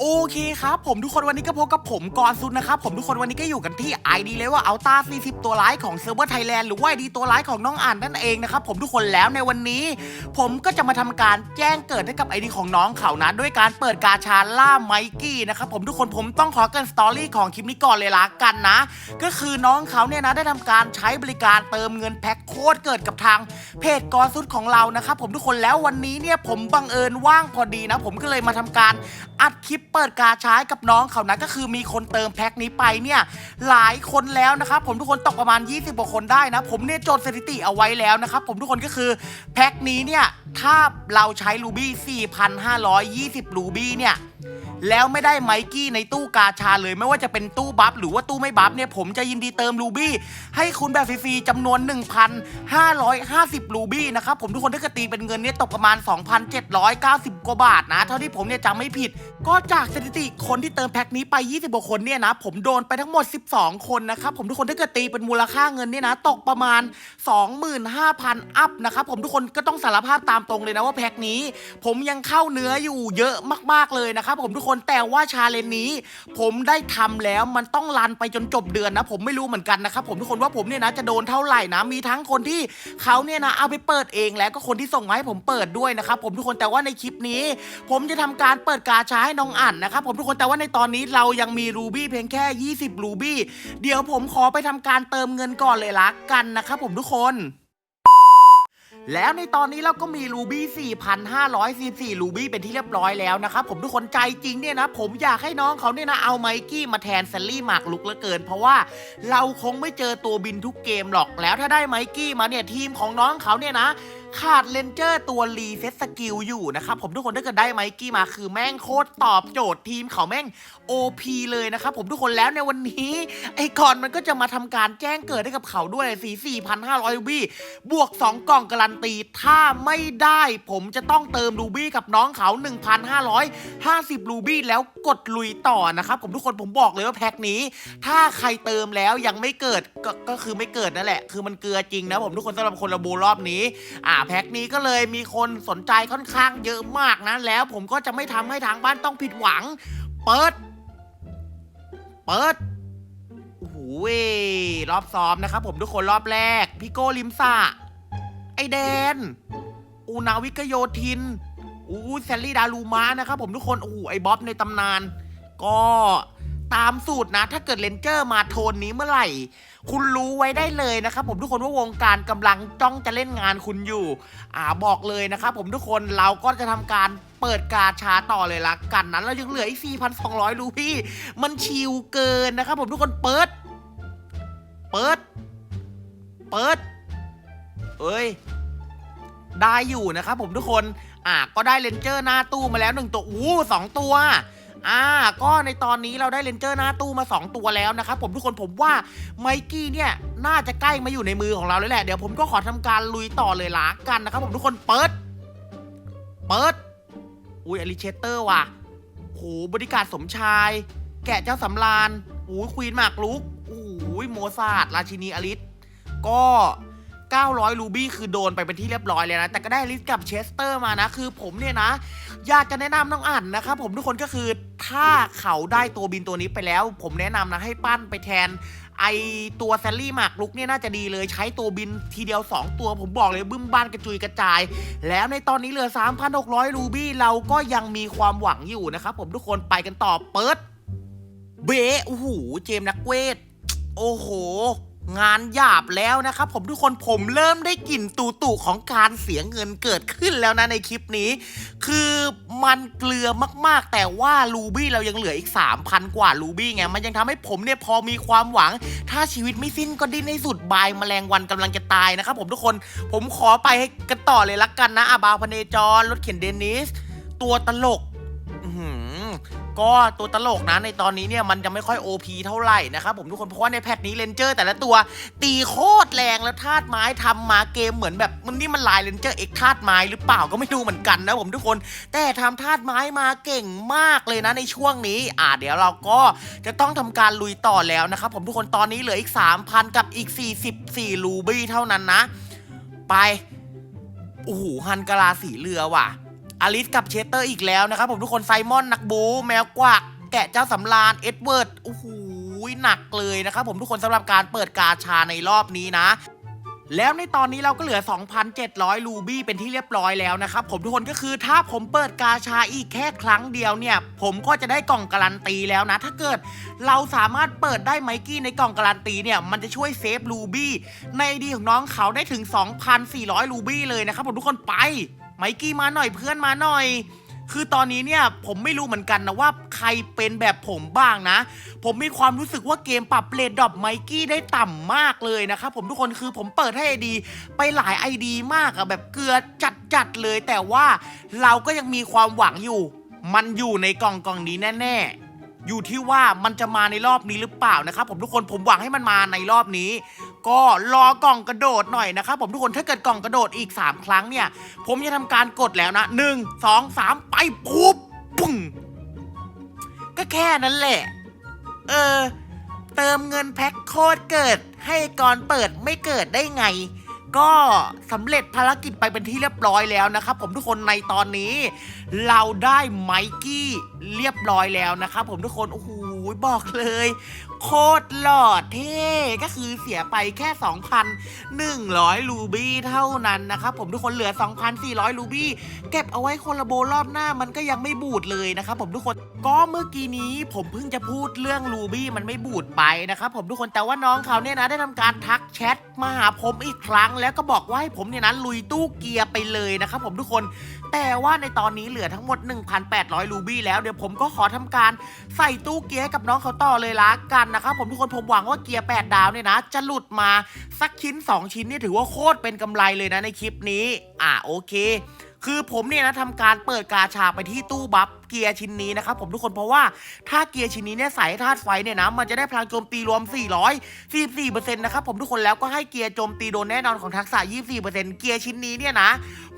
โอเคครับผมทุกคนวันนี้ก็พบกับผมกรซุนนะครับผมทุกคนวันนี้ก็อยู่กันที่ ID เลยว่าเอาตา40 ตัวร้ายของเซิร์ฟเวอร์ไทยแลนด์หรือว่า ID ตัวร้ายของน้องอ่านนั่นเองนะครับผมทุกคนแล้วในวันนี้ ผมก็จะมาทำการแจ้งเกิดให้กับ ID ของน้องเขานะด้วยการเปิดกาชาล่าไมกี้นะครับผมทุกคนผมต้องขอเกินสตอรี่ของคลิปนี้ก่อนเลยละกันนะ ก็คือน้องเขาเนี่ยนะได้ทำการใช้บริการเติมเงินแพ็คโค้ดเกิดกับทางเพจกอซุดของเรานะครับผมทุกคนแล้ววันนี้เนี่ยผมบังเอิญว่างพอดีนะ ผมก็เลยมาทำการอัดคลิปเปิดกาชาใช้กับน้องเขานะก็คือมีคนเติมแพ็คนี้ไปเนี่ยหลายคนแล้วนะครับผมทุกคนตกประมาณ 20กว่าคนได้นะ ผมเนี่ยจดสถิติเอาไว้แล้วนะครับผมทุกคนก็คือแพ็คนี้เนี่ยถ้าเราใช้รูบี้4,520รูบี้เนี่ย แล้วไม่ได้ไมกี้ในตู้กาชาเลย ไม่ว่าจะเป็นตู้บัฟหรือว่าตู้ไม่บัฟเนี่ยผมจะยินดีเติมรูบี้ให้คุณแบบฟรีๆจำนวน 1,550 รูบี้นะครับผมทุกคนถ้าเกิดตีเป็นเงินเนี่ยตกประมาณ 2,790 กว่าบาทนะ เท่าที่ผมเนี่ยจำไม่ผิด ก็จากสถิติคนที่เติมแพ็คนี้ไป20กว่าคนเนี่ยนะผมโดนไปทั้งหมด 12 คนนะครับผมทุกคนถ้าเกิดตีเป็นมูลค่าเงินเนี่ยนะตกประมาณ 25,000 อัพนะครับผมทุกคนก็ต้องสารภาพตามตรงเลยนะว่าแพ็คนี้ ผมยังเข้าเนื้ออยู่เยอะมากๆเลยนะครับผมทุกคนแต่ว่าชาเลนจ์นี้ ผมได้ทำแล้วมันต้องรันไปจนจบเดือนนะ ผมไม่รู้เหมือนกันนะครับผมทุกคนว่าผมเนี่ยนะจะโดนเท่าไหร่นะมีทั้งคนที่เขาเนี่ยนะเอาไปเปิดเองแล้วก็คนที่ส่งมาให้ผมเปิดด้วยนะครับผมทุกคนแต่ว่าในคลิปนี้ ผมจะทำการเปิดกาชาให้น้องอ่านนะครับผมทุกคนแต่ว่าในตอนนี้เรายังมีรูบี้เพียงแค่ 20รูบี้เดี๋ยวผมขอไปทำการเติมเงินก่อนเลยละกันนะครับผมทุกคน แล้วในตอนนี้เราก็มีรูบี้ 4,544 รูบี้เป็นที่เรียบร้อยแล้วนะครับผมทุกคนใจจริงเนี่ยนะ ผมอยากให้น้องเขาเนี่ยนะเอาไมกี้มาแทนแซลลี่หมากลุกเหลือเกิน เพราะว่าเราคงไม่เจอตัวบินทุกเกมหรอกแล้วถ้าได้ไมกี้มาเนี่ยทีมของน้องเขาเนี่ยนะขาดเลนเจอร์ตัวรีเซ็ตสกิลอยู่นะครับผมทุกคนถ้าเกิดได้ไมกี้มาคือแม่งโคตรตอบโจทย์ทีมเขาแม่ง OP เลยนะครับผมทุกคนแล้วในวันนี้ ไอ้กอนมันก็จะมาทำการแจ้งเกิดให้กับเขาด้วยสี4,500รูบี้บวก 2 กล่องการันตี ถ้าไม่ได้ผมจะต้องเติมรูบี้กับน้องเขา 1,550 รูบี้แล้วกดลุยต่อนะครับผมทุกคนผมบอกเลยว่าแพ็คนี้ ถ้าใครเติมแล้วยังไม่เกิดก็ก็คือไม่เกิดนั่นแหละ คือมันเกลือจริงนะผมทุกคนสำหรับคนระบูรอบนี้อ่าแพ็คนี้ก็เลยมีคนสนใจค่อนข้างเยอะมากนะ แล้วผมก็จะไม่ทำให้ทางบ้านต้องผิดหวัง เปิด เปิดโอ้โหเว้ยรอบซ้อมนะครับผมทุกคนรอบแรก พี่โก้ลิมสะไอแดน อูนาวิกโยธิน อูแซลลี่ดารูมานะครับผมทุกคน โอ้โหไอบ๊อบในตำนาน ก็ ตามสูตรนะ ถ้าเกิดเลนเจอร์มาโทนนี้เมื่อไหร่ คุณรู้ไว้ได้เลยนะครับผมทุกคนว่าวงการกำลังจ้องจะเล่นงานคุณอยู่ อ่าบอกเลยนะครับผมทุกคนเราก็จะทำการเปิดกาชาต่อเลยละกันนั้นเรายังเหลืออีก 4,200 รูพี่ มันชิวเกินนะครับผมทุกคนเปิด เปิด เปิด เอ้ย ได้อยู่นะครับผมทุกคน อ่าก็ได้เลนเจอร์หน้าตู้มาแล้วหนึ่งตัว อู้สองตัว อ่า ก็ในตอนนี้เราได้เลนเจอร์หน้าตู้มา 2 ตัวแล้วนะครับผมทุกคนผมว่าไมกี้เนี่ยน่าจะใกล้มาอยู่ในมือของเราแล้วแหละ เดี๋ยวผมก็ขอทำการลุยต่อเลยละกันนะครับผมทุกคนเปิด เปิด อุ้ยอลิเชเตอร์ว่ะโหบริการสมชาย แกะเจ้าสำรานโอ้ยควีนหมากลุกโอ้ยโมซาดราชินีอลิสก็ 900 รูบี้คือโดนไปเป็นที่เรียบร้อยเลยนะ แต่ก็ได้ลิสกับเชสเตอร์มานะ คือผมเนี่ยนะ อยากจะแนะนำน้องอ่านนะครับผมทุกคนก็คือถ้าเขาได้ตัวบินตัวนี้ไปแล้ว ผมแนะนำนะให้ปั้นไปแทนไอตัวแซลลี่หมากลุกเนี่ยน่าจะดีเลยใช้ตัวบินทีเดียว 2 ตัวผมบอกเลยบึ้มบ้านกระจุยกระจาย แล้วในตอนนี้เหลือ 3,600 รูบี้เราก็ยังมีความหวังอยู่นะครับผมทุกคนไปกันต่อเปิดเบะโอ้โหเจมส์นักเวท โอ้โห งานหยาบแล้วนะครับผมทุกคนผมเริ่มได้กลิ่นตูตูของการเสียเงินเกิดขึ้นแล้วนะในคลิปนี้ คือมันเกลือมากๆ แต่ว่ารูบี้เรายังเหลืออีก 3,000 กว่ารูบี้ไง มันยังทำให้ผมเนี่ยพอมีความหวัง ถ้าชีวิตไม่สิ้นก็ดิ้นให้สุดบายแมลงวันกำลังจะตายนะครับผมทุกคนผมขอไปให้กันต่อเลยละกันนะอาบาวพเนจรรถเข็นเดนิส ตัวตลก ก็ตัวตลกนะในตอนนี้เนี่ยมันจะไม่ค่อย OP เท่าไหร่นะครับผมทุกคนเพราะว่าในแพทนี้เลนเจอร์แต่ละตัวตีโคตรแรงแล้วธาตุไม้ทำมาเกมเหมือนแบบมันนี่มันลายเลนเจอร์เอกธาตุไม้หรือเปล่าก็ไม่รู้เหมือนกันนะผมทุกคน แต่ทำธาตุไม้มาเก่งมากเลยนะในช่วงนี้ อ่าเดี๋ยวเราก็จะต้องทำการลุยต่อแล้วนะครับผมทุกคนตอนนี้เหลืออีก 3,000 กับอีก 44ลูบี้เท่านั้นนะ ไปโอ้โหฮันกะลาสีเรือว่ะ อลิสกับเชสเตอร์อีกแล้วนะครับผมทุกคนไซมอนนักบูแมวกวักแกะเจ้าสำราญเอ็ดเวิร์ดโอ้โหหนักเลยนะครับผมทุกคนสำหรับการเปิดกาชาในรอบนี้นะแล้วในตอนนี้เราก็เหลือ 2,700 รูบี้เป็นที่เรียบร้อยแล้วนะครับผมทุกคนก็คือถ้าผมเปิดกาชาอีกแค่ครั้งเดียวเนี่ย ผมก็จะได้กล่องการันตีแล้วนะ ถ้าเกิดเราสามารถเปิดได้ไมกี้ในกล่องการันตีเนี่ย มันจะช่วยเซฟรูบี้ในดีของน้องเขาได้ถึง 2,400 รูบี้เลยนะครับผมทุกคนไป ไมกี้มาหน่อยเพื่อนมาหน่อย คือตอนนี้เนี่ยผมไม่รู้เหมือนกันนะว่าใครเป็นแบบผมบ้างนะ ผมมีความรู้สึกว่าเกมปรับเลดดรอปไมกี้ได้ต่ำมากเลยนะครับผมทุกคนคือผมเปิดให้ไอดีไปหลายไอดีมากอะแบบเกลือจัดๆเลย แต่ว่าเราก็ยังมีความหวังอยู่ มันอยู่ในกล่องกล่องนี้แน่ ๆ อยู่ที่ว่ามันจะมาในรอบนี้หรือเปล่านะครับ ผมทุกคนผมหวังให้มันมาในรอบนี้ ก็รอกล่องกระโดดหน่อยนะครับผมทุกคนถ้าเกิดกล่องกระโดดอีก 3 ครั้งเนี่ย ผมจะทำการกดแล้วนะหนึ่งสองสามไปปุ๊บปุ้งก็แค่นั้นแหละ เออ เติมเงินแพ็คโคตรเกิด ให้ก่อนเปิดไม่เกิดได้ไง ก็สำเร็จภารกิจไปเป็นที่เรียบร้อยแล้วนะครับ ผมทุกคนในตอนนี้ เราได้ไมกี้เรียบร้อยแล้วนะครับผมทุกคนโอ้โหบอกเลย โคตรหล่อเท่ก็คือเสียไปแค่ 2,100 รูบี้เท่านั้นนะครับผมทุกคนเหลือ 2,400 รูบี้เก็บเอาไว้คนละโบรอบหน้ามันก็ยังไม่บูดเลยนะครับผมทุกคนก็เมื่อกี้นี้ผมเพิ่งจะพูดเรื่องรูบี้มันไม่บูดไปนะครับผมทุกคนแต่ว่าน้องเขาเนี่ยนะได้ทำการทักแชทมาหาผมอีกครั้ง แล้วก็บอกว่าให้ผมเนี่ยนะลุยตู้เกียร์ไปเลยนะครับผมทุกคนแต่ว่าในตอนนี้เหลือทั้งหมด 1,800 รูบี้แล้วเดี๋ยวผมก็ขอทำการใส่ตู้เกียร์กับน้องเขาต่อเลยละกันนะครับผมทุกคนผมหวังว่าเกียร์ 8 ดาวเนี่ยนะ จะหลุดมาสักชิ้น 2 ชิ้นนี่ถือว่าโคตรเป็นกำไรเลยนะในคลิปนี้ อ่าโอเค คือผมเนี่ยนะทำการเปิดกาชาไปที่ตู้บัฟเกียร์ชิ้นนี้นะครับผมทุกคนเพราะว่าถ้าเกียร์ชิ้นนี้เนี่ยใส่ธาตุไฟเนี่ยนะมันจะได้พลังโจมตีรวม 444%นะครับผมทุกคนแล้วก็ให้เกียร์โจมตีโดนแน่นอนของทักษะ 24%เกียร์ชิ้นนี้เนี่ยนะ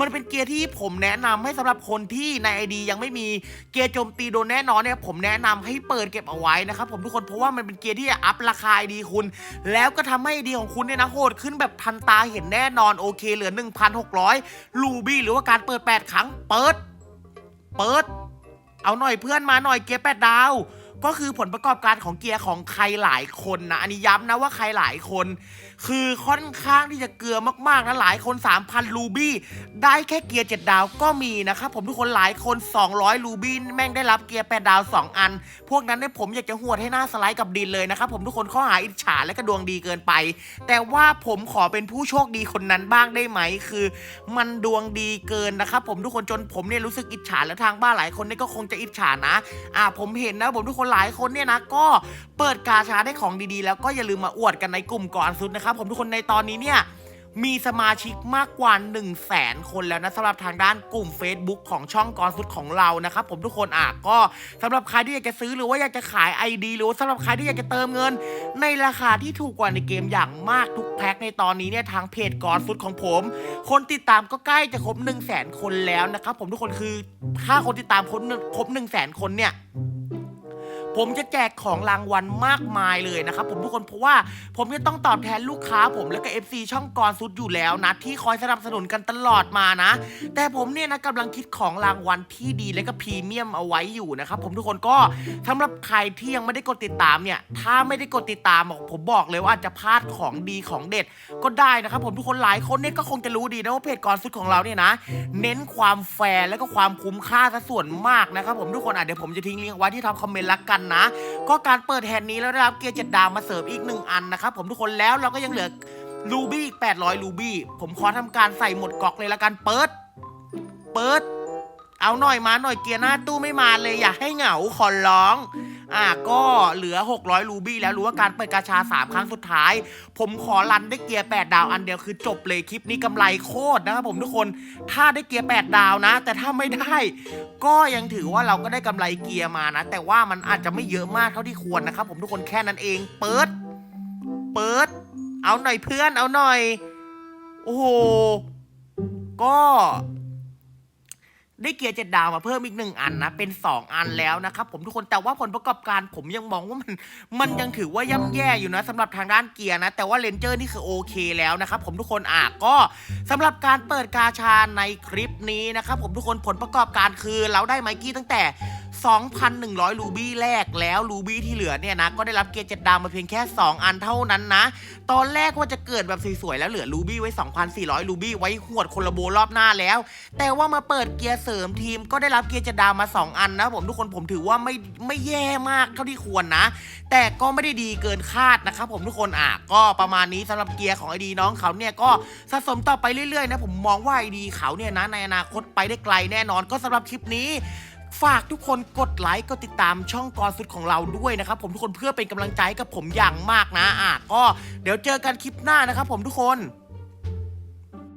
มันเป็นเกียร์ที่ผมแนะนำให้สำหรับคนที่ในไอดียังไม่มีเกียร์โจมตีโดนแน่นอนเนี่ยผมแนะนำให้เปิดเก็บเอาไว้นะครับผมทุกคนเพราะว่ามันเป็นเกียร์ที่จะอัพราคาไอดีคุณ แล้วก็ทำให้ไอดีของคุณเนี่ยนะโหดขึ้นแบบทันตาเห็นแน่นอนโอเคเหลือ 1,600 ลูบี้หรือว่าการเปิด 8 ครั้งเปิด เปิด เอาหน่อยเพื่อนมาหน่อยเกียร์แปดดาว ก็คือผลประกอบการของเกียร์ของใครหลายคนนะ อันนี้ย้ำนะว่าใครหลายคน คือค่อนข้างที่จะเกลือมากๆนะหลายคน 3,000 รูบี้ได้แค่เกียร์ 7 ดาวก็มีนะครับผมทุกคนหลายคน 200 รูบี้แม่งได้รับเกียร์ 8 ดาว 2 อัน พวกนั้นเนี่ยผมอยากจะหวดให้หน้าสไลด์กับดินเลยนะครับผมทุกคนข้อหาอิจฉาและก็ดวงดีเกินไป แต่ว่าผมขอเป็นผู้โชคดีคนนั้นบ้างได้ไหม คือมันดวงดีเกินนะครับผมทุกคนจนผมเนี่ยรู้สึกอิจฉาและทางบ้านหลายคนเนี่ยก็คงจะอิจฉานะอ่าผมเห็นนะผมทุกคนหลายคนเนี่ยนะก็เปิดกาชาได้ของดีๆ แล้วก็อย่าลืมมาอวดกันในกลุ่มก่อนสุดนะครับผมทุกคนในตอนนี้เนี่ยมีสมาชิกมากกว่า 1 0 0 0 0แสนคนแล้วนะสำหรับทางด้านกลุ่ม Facebook ของช่องกอนสุดของเรานะครับผมทุกคนอะก็สำหรับใครที่อยากจะซื้อหรือว่าอยากจะขาย ID หรือว่าสำหรับใครที่อยากจะเติมเงิน ในราคาที่ถูกกว่าในเกมอย่างมากทุกแพ็คในตอนนี้เนี่ยทางเพจกอนสุดของผม คนติดตามก็ใกล้จะครบ 1 0 0 0 0แสนคนแล้วนะครับผมทุกคนคือถ้าคนติดตามครบ1 0 0 0 0แสนคนเนี่ย ผมจะแจกของรางวัลมากมายเลยนะครับผมทุกคนเพราะว่าผมจะต้องตอบแทนลูกค้าผมและก็ FC ช่องกรซุดอยู่แล้วนะ ที่คอยสนับสนุนกันตลอดมานะ แต่ผมเนี่ยนะกำลังคิดของรางวัลที่ดีและก็พรีเมียมเอาไว้อยู่นะครับผมทุกคนก็สำหรับใครที่ยังไม่ได้กดติดตามเนี่ยถ้าไม่ได้กดติดตามผมบอกเลยว่าอาจจะพลาดของดีของเด็ดก็ได้นะครับผมทุกคนหลายคนเนี่ยก็คงจะรู้ดีนะว่าเพจกรซุดของเราเนี่ยนะ เน้นความแฟร์และก็ความคุ้มค่าซะส่วนมากนะครับผมทุกคนอะเดี๋ยวผมจะทิ้งลิงก์ไว้ที่ทำคอมเมนต์ละกันนะ ก็การเปิดแฮนด์นี้แล้วได้รับเกียร์เจ็ดดาวมาเสริมอีกหนึ่งอันนะครับผมทุกคนแล้วเราก็ยังเหลือลูบี้อีก800รูบี้ผมขอทำการใส่หมดกอกเลยละกันเปิด เปิด เอาหน่อยมาหน่อยเกียร์หน้าตู้ไม่มาเลยอยากให้เหงาขอร้อง อะก็เหลือ 600 รูบี้แล้วรู้ว่าการเปิดกาชา 3 ครั้งสุดท้าย ผมขอรันได้เกียร์ 8 ดาวอันเดียวคือจบเลยคลิปนี้กำไรโคตรนะครับผมทุกคนถ้าได้เกียร์ 8 ดาวนะ แต่ถ้าไม่ได้ ก็ยังถือว่าเราก็ได้กำไรเกียร์มานะ แต่ว่ามันอาจจะไม่เยอะมากเท่าที่ควรนะครับผมทุกคนแค่นั้นเองเปิด เปิด เอาหน่อยเพื่อนเอาหน่อย โอ้โหก็ ได้เกียร์เจ็ดดาวมาเพิ่มอีกหนึ่งอันนะ เป็น 2 อันแล้วนะครับผมทุกคนแต่ว่าผลประกอบการผมยังมองว่ามัน มันยังถือว่าย่ำแย่อยู่นะสำหรับทางด้านเกียร์นะ แต่ว่าเลนเจอร์นี่คือโอเคแล้วนะครับผมทุกคนอะก็สำหรับการเปิดกาชาในคลิปนี้นะครับผมทุกคนผลประกอบการคือเราได้ไมกี้ตั้งแต่ 2,100 รูบี้แรกแล้วรูบี้ที่เหลือเนี่ยนะก็ได้รับเกียร์เจ็ดดาวมาเพียงแค่ 2 อันเท่านั้นนะ ตอนแรกว่าจะเกิดแบบสวยๆแล้วเหลือรูบี้ไว้ 2,400 รูบี้ไว้หวดคนละโบรอบหน้าแล้ว แต่ว่ามาเปิดเกียร์เสริมทีมก็ได้รับเกียร์เจ็ดดาวมา 2 อันนะผมทุกคนผมถือว่าไม่ไม่แย่มากเท่าที่ควรนะ แต่ก็ไม่ได้ดีเกินคาดนะครับผมทุกคนอะก็ประมาณนี้สำหรับเกียร์ของไอดีน้องเขาเนี่ยก็สะสมต่อไปเรื่อยๆนะผมมองว่าไอดีเขาเนี่ยนะในอนาคตไปได้ไกลแน่นอนก็สำหรับคลิปนี้ ฝากทุกคนกดไลค์กดติดตามช่องกอสุดของเราด้วยนะครับผมทุกคนเพื่อเป็นกำลังใจกับผมอย่างมากนะอะก็เดี๋ยวเจอกันคลิปหน้านะครับผมทุกคน